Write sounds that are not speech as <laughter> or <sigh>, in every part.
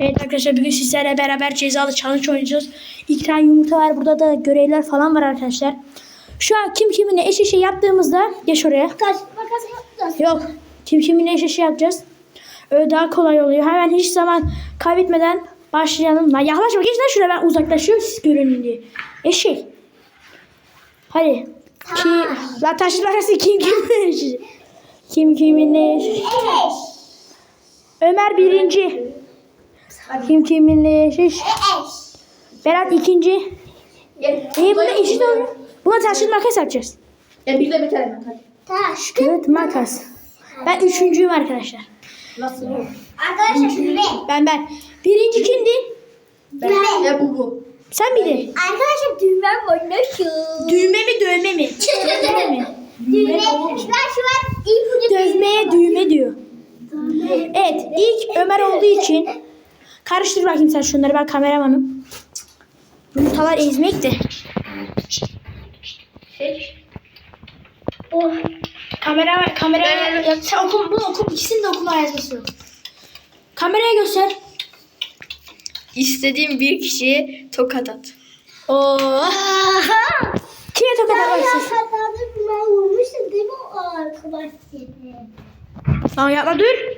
Evet arkadaşlar bugün sizlerle beraber cezalı challenge oynayacağız. İki tane yumurta var. Burada da görevler falan var arkadaşlar. Şu an kim kiminle eş eşe yaptığımızda geç oraya. Makas. Yok. Kim kiminle eş eşe yapacağız. Öyle daha kolay oluyor. Hemen hiç zaman kaybetmeden başlayalım. Lan yaklaşma geç lan şuraya ben uzaklaşıyorum siz görün diye. Eşek. Hadi. Ki, lan taşlı makası kim kiminle eş Kim kiminle eş Eş. Ömer birinci. Kim kiminle eş Eş. Berat ikinci. Gel. E buna eşit olur. Buna taşlı makas yapacağız. Ya bir de bir tane hadi. Taş. Evet makas. Ben üçüncüyüm arkadaşlar. Nasıl? Arkadaşlar düğme. Ben ben. Birinci kimdi? Ben. Ya bu bu. Sen miydin? Arkadaşlar düğmem var. Nasıl? Düğme mi dövme mi? <laughs> Dövme mi? Düğme. Şu an şu an ilk ucu Dövmeye düğme diyor. Evet ilk Ömer olduğu için karıştır bakayım sen şunları ben kameramanım. Yumurtalar ezmek de. Oh. Kamera kamera ya, sen oku bunu oku ikisini de okuma yazması yok. Kameraya göster. İstediğim bir kişiye tokat at. Oh. Kime tokat Ya atarsın? Ben vurmuştum değil mi o arkadaş seni? Tamam yapma dur.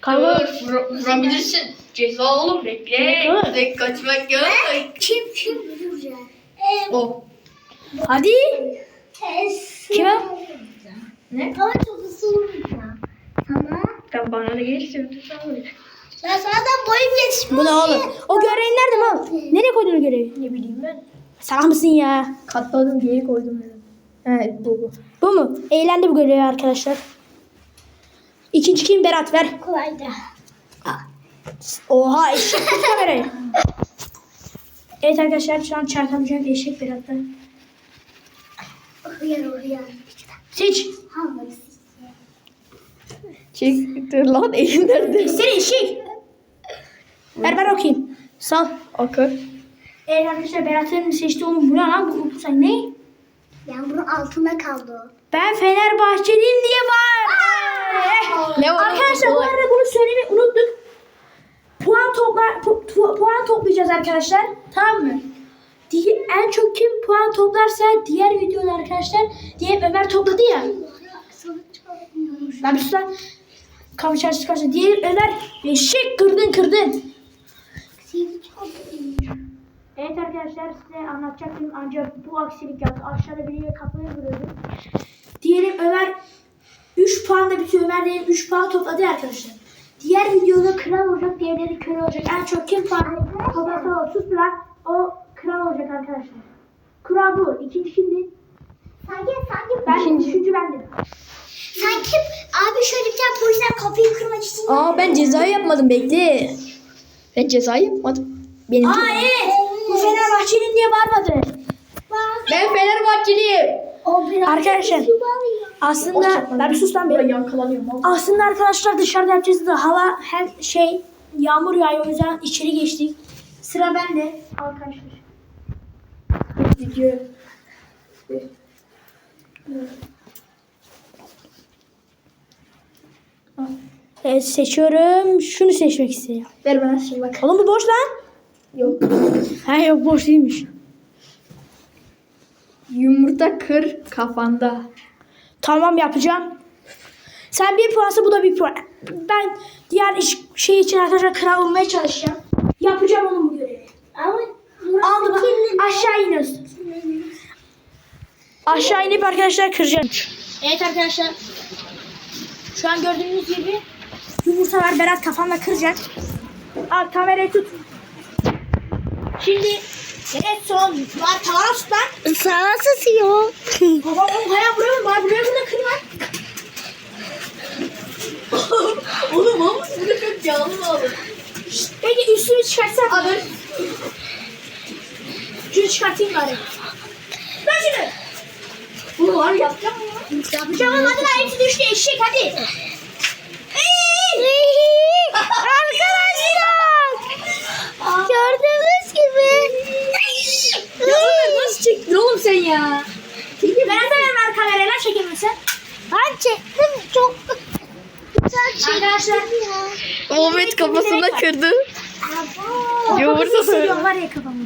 Kavga. Vur, vurabilirsin. Ceza oğlum bekle. Dur. Bekle kaçmak yok. Kim kim vuracak? Eee O. Hadi. Kime? Ne? Ama çok hızlı vuracağım. Tamam. Tamam bana da öyle. Ben sana da boyum yetişmiyor. Bu ne oğlum? O görevi nerede mal? Nereye koydun o görevi? Ne bileyim ben. Salak mısın ya? Katladım diye koydum dedim. Evet bu bu. Bu mu? Eğlendi bu görevi arkadaşlar. İkinci kim? Berat ver. Kolaydı. Oha eşek tut kamerayı. Evet arkadaşlar şu an çarpılacak eşek Berat'ta. Hıyar hıyar. Seç. Hangisi? Çektir lan elim nerede? Seni eşek. Ver ben okuyayım. Sal. Akar. Evet arkadaşlar Berat'ın seçtiği onun bu ne lan? Bu, bu sen ne? Yani bunun altında kaldı o. Ben Fenerbahçeliyim diye var. Ne var? Arkadaşlar bu arada bunu söylemeyi unuttuk. Puan topla pu- pu- puan toplayacağız arkadaşlar. Tamam mı? Diye, en çok kim puan toplarsa diğer videoda arkadaşlar diye Ömer topladı ya. Ben bir sus lan. Kamu çıkarsa diğer Ömer eşek kırdın kırdın. Evet arkadaşlar size anlatacaktım ancak bu aksilik yaptı. Aşağıda biriyle kafayı vuruyordu. Diyelim Ömer 3 puanla bitiyor. Ömer diyelim 3 puan topladı arkadaşlar. Diğer videoda kral olacak, diğerleri köle olacak. En çok kim puan toplarsa o sus lan. O kral olacak arkadaşlar. Kural bu. İkinci kimdi? Sanki sanki Ben üçüncü bendim. Sanki abi şöyle bir tane polisler kapıyı kırmak için. Aa ben cezayı yapmadım bekle. Ben cezayı yapmadım. Benim Aa evet. Bu Fenerbahçe'nin diye bağırmadı. Ben Fenerbahçeliyim. Arkadaşlar. bağlıyor. Aslında ben bir sus lan bir. Aslında arkadaşlar dışarıda yapacağız da hava hem şey yağmur yağıyor o yüzden içeri geçtik. Sıra bende arkadaşlar. Video. Evet seçiyorum. Şunu seçmek istiyorum. Ver bana şimdi bak. Oğlum bu boş lan. Yok. Ha yok boş değilmiş. Yumurta kır kafanda. Tamam yapacağım. Sen bir puansa bu da bir puan. Ben diğer iş, şey için arkadaşlar kral olmaya çalışacağım. Yapacağım onun bu görevi. Ama Aldı bak aşağı iniyorsun. Aşağı inip arkadaşlar kıracağım. Evet arkadaşlar. Şu an gördüğünüz gibi yumurta var. Berat kafamla kıracak. Al kamerayı tut. Şimdi evet son. Var tavana tut lan. sana sızıyor. Babam oğlum hala buraya mı? Bana buraya mı da kır lan? Oğlum ama bu da çok canlı oldu. Peki üstünü çıkartsak. Abi. Şunu çıkartayım bari. Ver şunu. Bunu var yapacağım mı? Yapacağım ama hadi lan hepsi düştü eşek hadi. Arkadaşlar. Gördüğünüz gibi. Ya Ömer nasıl ya? Berat'a ver ver kamerayla çekilmesin. Ben çektim çok güzel Arkadaşlar. Muhammed kafasına kırdı. Yumurta hissediyorum var ya kafamı.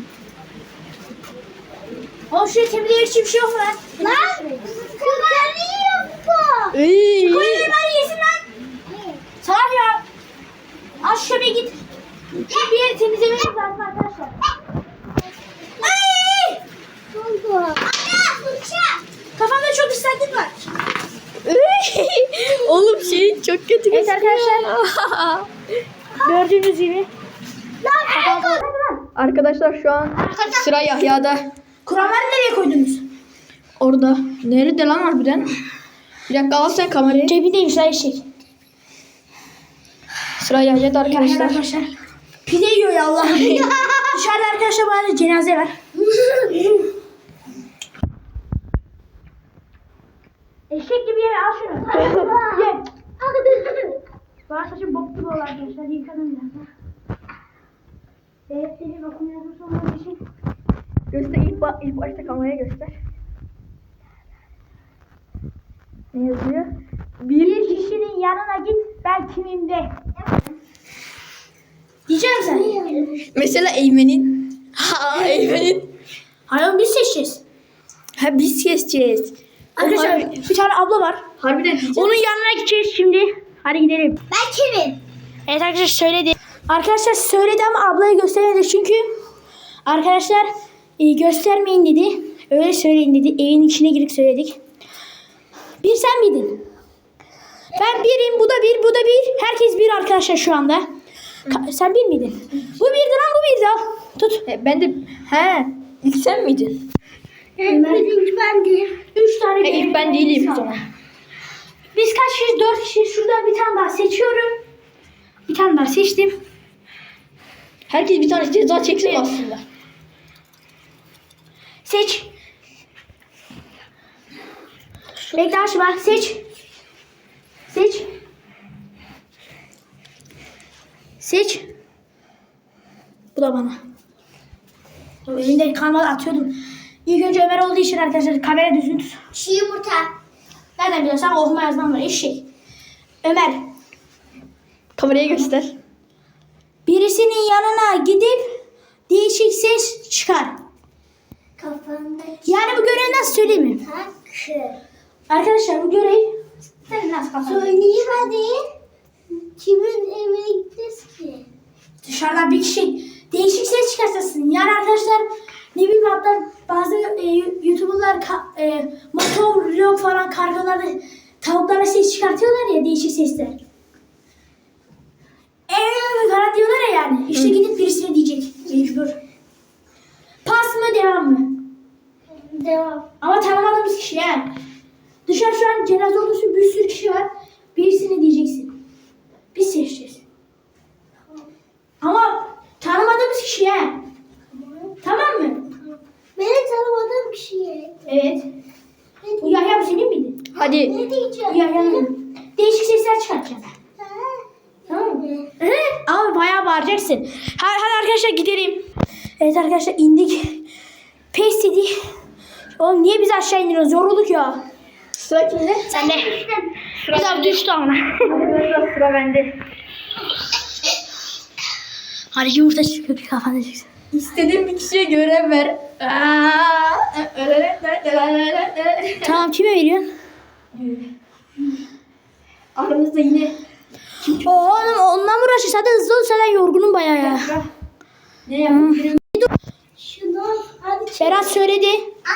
Oğlum şuraya temizlemek için bir şey yok lan? Lan kıkanıyor bu. Iy. Koyun bari yesin lan. Salak ya. Al şöyle git. Şu bir yeri temizlememiz lazım arkadaşlar. Ay! Ne oldu? Ana fırça. Kafamda çok ıslaklık var. Iy. Oğlum şey <laughs> çok kötü Evet gözüküyor. <laughs> Gördüğünüz gibi. Arkadaşlar şu an sıra Yahya'da. Kur'anları nereye koydunuz? Orada. Nerede lan harbiden? Bir dakika al sen kamerayı. Cebindeymiş lan eşek. Sıra Yahya'da Arkadaşlar. arkadaşlar. arkadaşlar. Pide yiyor ya Allah'ım. <laughs> Dışarıda arkadaşlar arada cenaze var. Eşek gibi ye al şunu. Ye. Bana saçım bok gibi oldu arkadaşlar. Yıkadım biraz. Evet seni bakım yazısı olmadığı için. Göster ilk, ba- ilk başta kameraya göster. Ne yazıyor? Bir kişinin yanına git ben kimim de. Diyeceğim sen. Mesela Eymen'in. Ha Eymen'in. Hayır biz seçeceğiz. Ha biz keseceğiz. Arkadaşlar Harbi- bir tane abla var. Harbiden diyeceğim. Onun yanına gideceğiz şimdi. Hadi gidelim. Ben kimim? Evet arkadaşlar söyledi. Arkadaşlar söyledi ama ablayı göstermedi çünkü arkadaşlar e, göstermeyin dedi. Öyle söyleyin dedi. Evin içine girip söyledik. Bir sen miydin? Ben birim, bu da bir, bu da bir. Herkes bir arkadaşlar şu anda. Ka- sen bir miydin? Bu birdi lan bu birdi. al. Tut. E, ben de he ilk sen miydin? Birinci ben değilim. Üç tane E, ilk ben değilim o zaman. Biz kaç kişi? Dört kişi. Şuradan bir tane daha seçiyorum. Bir tane daha seçtim. Herkes bir tane ceza çeksin aslında. Seç. Bekle açma. Seç. Seç. Seç. Bu da bana. Elinde kalmadı atıyordum. İlk önce Ömer olduğu için arkadaşlar kamera düzgün tut. Çiğ yumurta. Nereden biliyorsan okuma yazmam var eşek. Ömer. Kameraya göster. Birisinin yanına gidip değişik ses çıkar. Kafamdaki Yani bu görevi nasıl söyleyeyim mi? takı. Arkadaşlar bu görev nasıl kafan? Söyleyeyim hadi. Kimin evine gideceğiz ki? Dışarıdan bir kişi değişik ses çıkartırsın. Yani arkadaşlar ne bileyim hatta bazı e, YouTuber'lar e, motor vlog falan kargalarda tavuklara ses çıkartıyorlar ya değişik sesler. Eee falan diyorlar ya yani. İşte gidip birisine diyecek. Mecbur. Pas mı devam mı? Devam. Ama tanımadığımız kişi yani. Dışarı şu an cenaze ordusu bir sürü kişi var. Birisine diyeceksin. Biz seçeceğiz. Ama tanımadığımız kişi yani. Tamam mı? Beni tanımadığım kişiye. Evet. Bu Yahya bu senin miydi? Hadi. ne diyeceğim? Yahya'nın. Değişik sesler çıkartacağız. Tamam mı? Ama bayağı bağıracaksın. Hadi, hadi arkadaşlar gidelim. Evet arkadaşlar indik. Pes dedi. Oğlum niye biz aşağı indiriyoruz? Yorulduk ya. Sıra kimde? Sen de. Biz abi düştü ama. Arkadaşlar sıra bende. Hadi yumurta çıkıyor bir kafanda çıksın. İstediğin bir kişiye görev ver. Tamam kime veriyorsun? Aramızda yine Oğlum onunla mı uğraşıyorsun? Hadi hızlı ol sen yorgunum bayağı ya. ne yapayım? Hadi. Berat söyledi.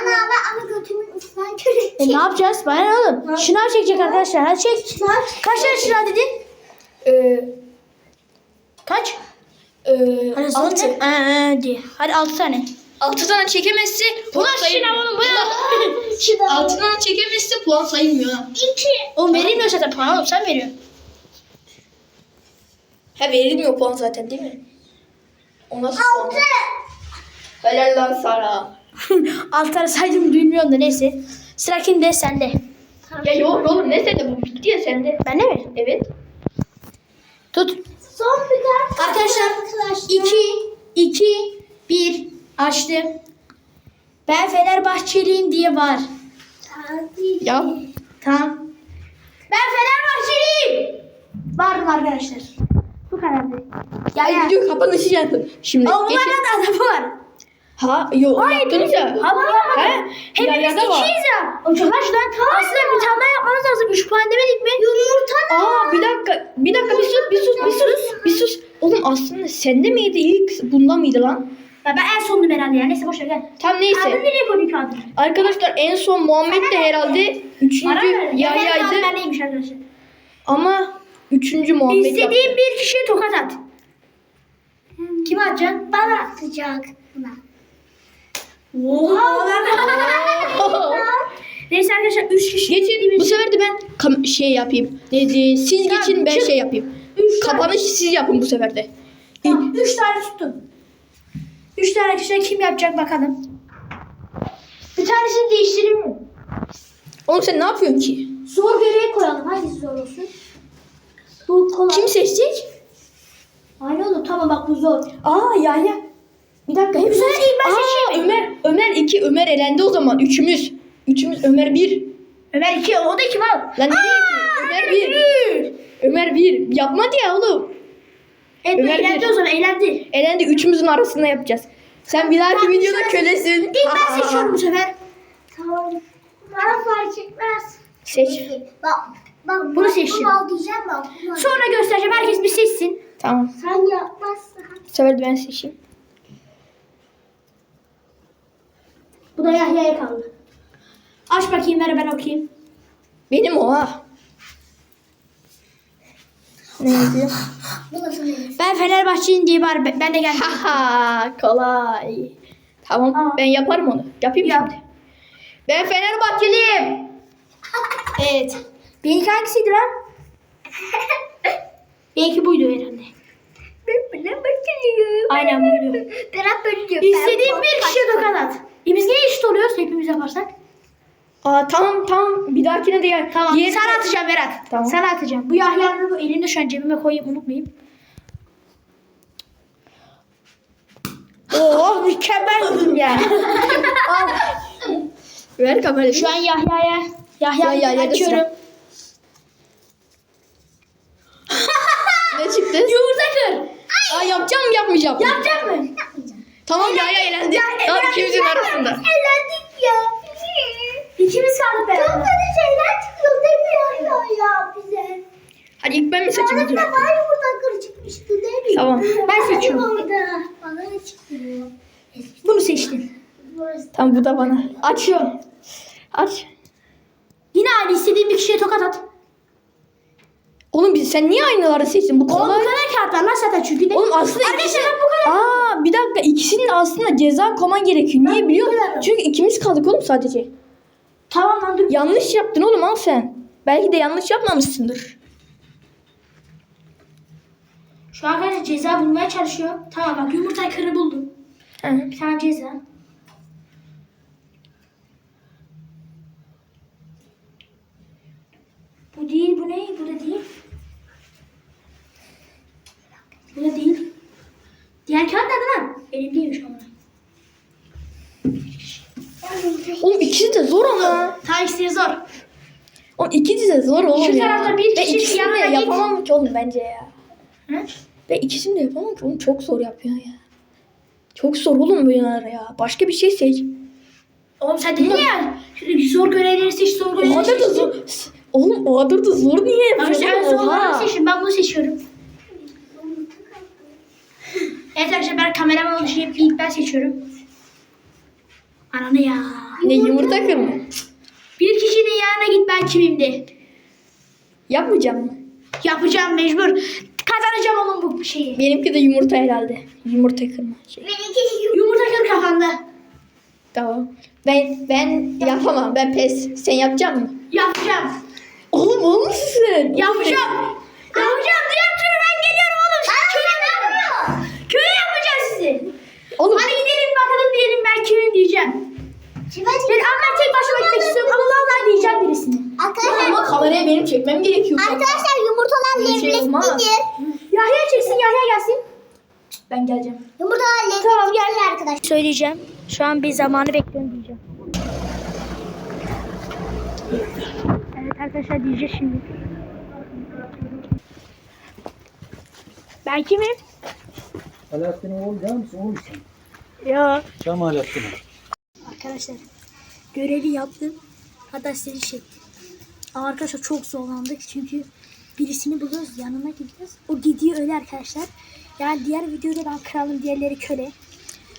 Ana ben ama götümün ıslan körü. E ne yapacağız? Bana ne oğlum? Şınav çekecek arkadaşlar. Hadi çek. Kaç tane şınav dedin? Ee, Kaç? E, Hadi hızlı altı. Ee, diye. Hadi altı tane. Altı tane çekemezse puan şınav oğlum bu. Altı tane çekemezse puan sayılmıyor. ha. İki. Oğlum verilmiyor zaten puan oğlum sen veriyorsun. Ha verilmiyor puan zaten değil mi? O nasıl puan? Altı. Helal lan sana. <laughs> Altı tane saydım duymuyorum da neyse. Sıra kimde? Sende. Ya yok oğlum ne sende bu bitti ya sende. Bende mi? Evet. Tut. Son bir kart. Arkadaşlar Arkadaşlar. 2 2 1 açtım. Ben Fenerbahçeliyim diye var. Hadi. Ya. Tamam. Ben Fenerbahçeliyim. Vardım arkadaşlar. Bu kadardı. Ya video kapanışı yapın. Şimdi Ama geçin. bunlardan adamı var. Ha yok yaptınız ya. Yapmadık. He? Hepimiz ikiyiz ya. O çok lan. Aslında bir tane daha yapmamız lazım. 3 puan demedik mi? Yumurta Aa bir dakika. Bir dakika bir sus bir sus bir sus. Oğlum aslında sende miydi ilk bunda mıydı lan? Ya ben en sonunu herhalde ya. Neyse boşver gel. Tam Kağıdı neyse. nereye koydun kağıdını? Arkadaşlar en son Muhammed de herhalde üçüncü Yahya'ydı. Ben neymiş arkadaşlar? Ama üçüncü Muhammed yaptı. İstediğin bir kişiye tokat at. Kime atacaksın? Bana atacak. Buna. Oha. <laughs> Neyse arkadaşlar 3 kişi. Geçin bu sefer de ben kam- şey yapayım. Neydi? Siz geçin ben şey yapayım. Üç Kapanış siz yapın bu sefer de. Tamam, 3 tane tuttum. 3 tane kişi kim yapacak bakalım. Bir tanesini değiştireyim mi? Oğlum sen ne yapıyorsun ki? Zor görevi koyalım. Hangisi zor olsun? Bu kolay. Kim seçecek? Aynı oğlum. Tamam bak bu zor. Aa Yahya. Bir dakika. Bu sefer ilk ben Aa, seçeyim? Ömer, Ömer 2, Ömer elendi o zaman. Üçümüz. Üçümüz Ömer 1. Ömer 2 o da kim al? Lan nereye ki? Ömer 1. Ömer 1. Yapmadı ya oğlum. Evet Ömer eğlendi bir. o zaman eğlendi. Elendi üçümüzün arasında yapacağız. Sen bir dahaki Ben bir videoda kölesin. İlk ben seçiyorum bu sefer. Tamam. Bana fark etmez. Seç. Bak. Bak. Bunu seçtim. Bunu al diyeceğim bak. Bunu al. Sonra göstereceğim. Herkes bir seçsin. Tamam. Sen yapmazsan. Bu sefer de ben seçeyim. Bu da Yahya'ya kaldı. Aç bakayım ver ben okuyayım. Benim o ha. Ne yazıyor? Bu senin. Ben Fenerbahçeliyim diye bari ben de geldim. Haha kolay. Tamam Aa. ben yaparım onu. Yapayım Yap. şimdi. Ben Fenerbahçeliyim. evet. Benimki hangisiydi lan? Benimki buydu herhalde. Ben bakıyorum. Aynen buydu. Ben hep böyle diyorum. İstediğin bir kişiye tokat at. E biz niye eşit oluyoruz hepimiz yaparsak? Aa tamam tamam bir dahakine de gel. Tamam. Diğer- Sana atacağım Berat. Tamam. Sana atacağım. Bu Yahya'nın bu elini de şu an cebime koyayım unutmayayım. Oh mükemmel ya. Ver kamerayı. Şu an Yahya'ya Yahya'yı Yahya'da açıyorum. <laughs> ne çıktı? Yumurta kır. Aa yapacağım mı yapmayacağım? mı? Yapacak mı? Tamam ya ya elendi. Tamam ikimizin arasında. Eğlendik ya. İkimiz kaldık Çok beraber. kötü şeyler çıkıyor demiyor ya, ya bize. Hadi ilk ben mi seçeyim? Bana da var yumurta kırı çıkmıştı değil mi? Tamam. Ben seçiyorum. Orada. Bana ne çıktı? Bunu seçtim. Burası. Tamam bu da bana. Açıyorum. Aç. Yine aynı istediğin bir kişiye tokat at. Oğlum biz sen niye aynıları seçtin? Bu Oğlum bu kolay. kadar kağıt var lan zaten çünkü de. Oğlum aslında Arkadaşlar ikisi... bu kadar. Aa bir dakika ikisinin aslında ceza koman gerekiyor. Niye biliyor bu musun? Çünkü ikimiz kaldık oğlum sadece. Tamam lan dur. Yanlış yaptın oğlum al sen. Belki de yanlış yapmamışsındır. Şu an arkadaşlar ceza bulmaya çalışıyor. Tamam bak yumurtayı kırı buldum. Hı. Bir tane ceza. Bu değil, bu ne? Bu da değil. Bu da değil. Diğer kağıt nerede lan? Elimdeymiş ama. Oğlum ikisi de zor ama. Ta ikisi zor. Oğlum ikisi de zor oğlum Şu ya. tarafta bir Ve kişi ikisini de yanına git. yapamam ki oğlum bence ya. Hı? Ve ikisini de yapamam ki oğlum çok zor yapıyor ya. Çok zor oğlum bu yanar ya. Başka bir şey seç. Oğlum sen dedin ya. Zor görevleri seç, zor O görevleri kadar da seç. zor. Oğlum o kadar da zor niye Arkadaşlar en yapıyorsun? Oha. seçin. Ben bunu seçiyorum. Evet arkadaşlar ben kameraman oluşayım. İlk ben seçiyorum. Ananı ya. Ne yumurta kırma. Bir kişinin yanına git ben kimim de. Yapmayacağım mı? Yapacağım mecbur. Kazanacağım oğlum bu şeyi. Benimki de yumurta herhalde. Yumurta kırma. Şey. Benimki Yumurta kır kafanda. Tamam. Ben ben yapamam. Ben pes. Sen yapacak mısın? Yapacağım. Oğlum olmuşsun. Yapacağım. Yapacağım. Diğer türlü ben geliyorum oğlum. Köye yapacağım. Köye yapacağım sizi. Oğlum Hadi gidelim bakalım diyelim ben kimim diyeceğim. Ben ama tek başıma gitmek istiyorum ama vallahi diyeceğim birisini. Arkadaşlar, ama kameraya benim çekmem gerekiyor. arkadaşlar yumurtalar Bir şey olmaz. lezzetlidir. Yahya çeksin Yahya gelsin. Ben geleceğim. Yumurtalar lezzetlidir Tamam, gel. arkadaşlar. Söyleyeceğim. Şu an bir zamanı bekliyorum diyeceğim. Evet arkadaşlar diyeceğiz şimdi. Ben kimim? Alaaddin'in oğlu değil misin? Oğlusun. Ya. Cemalettin'in. Arkadaşlar görevi yaptım. Hatta size çektim. Ama arkadaşlar çok zorlandık çünkü birisini buluyoruz yanına gideceğiz. O gidiyor öyle arkadaşlar. Yani diğer videoda ben kralım diğerleri köle.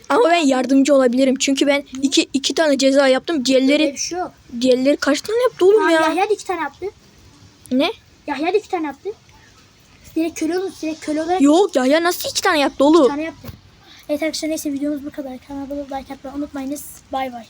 Ama ben yardımcı olabilirim. Çünkü ben iki, iki tane ceza yaptım. Diğerleri, bir şey yok. diğerleri kaç tane yaptı oğlum Ha, ya? Yahya da iki tane yaptı. Ne? Yahya da iki tane yaptı. Direkt köle olun. Direkt köle olarak Yok ya ya nasıl iki tane yaptı iki oğlum? tane yaptı. Evet arkadaşlar neyse videomuz bu kadar. Kanalıma like atmayı unutmayınız. Bay bay.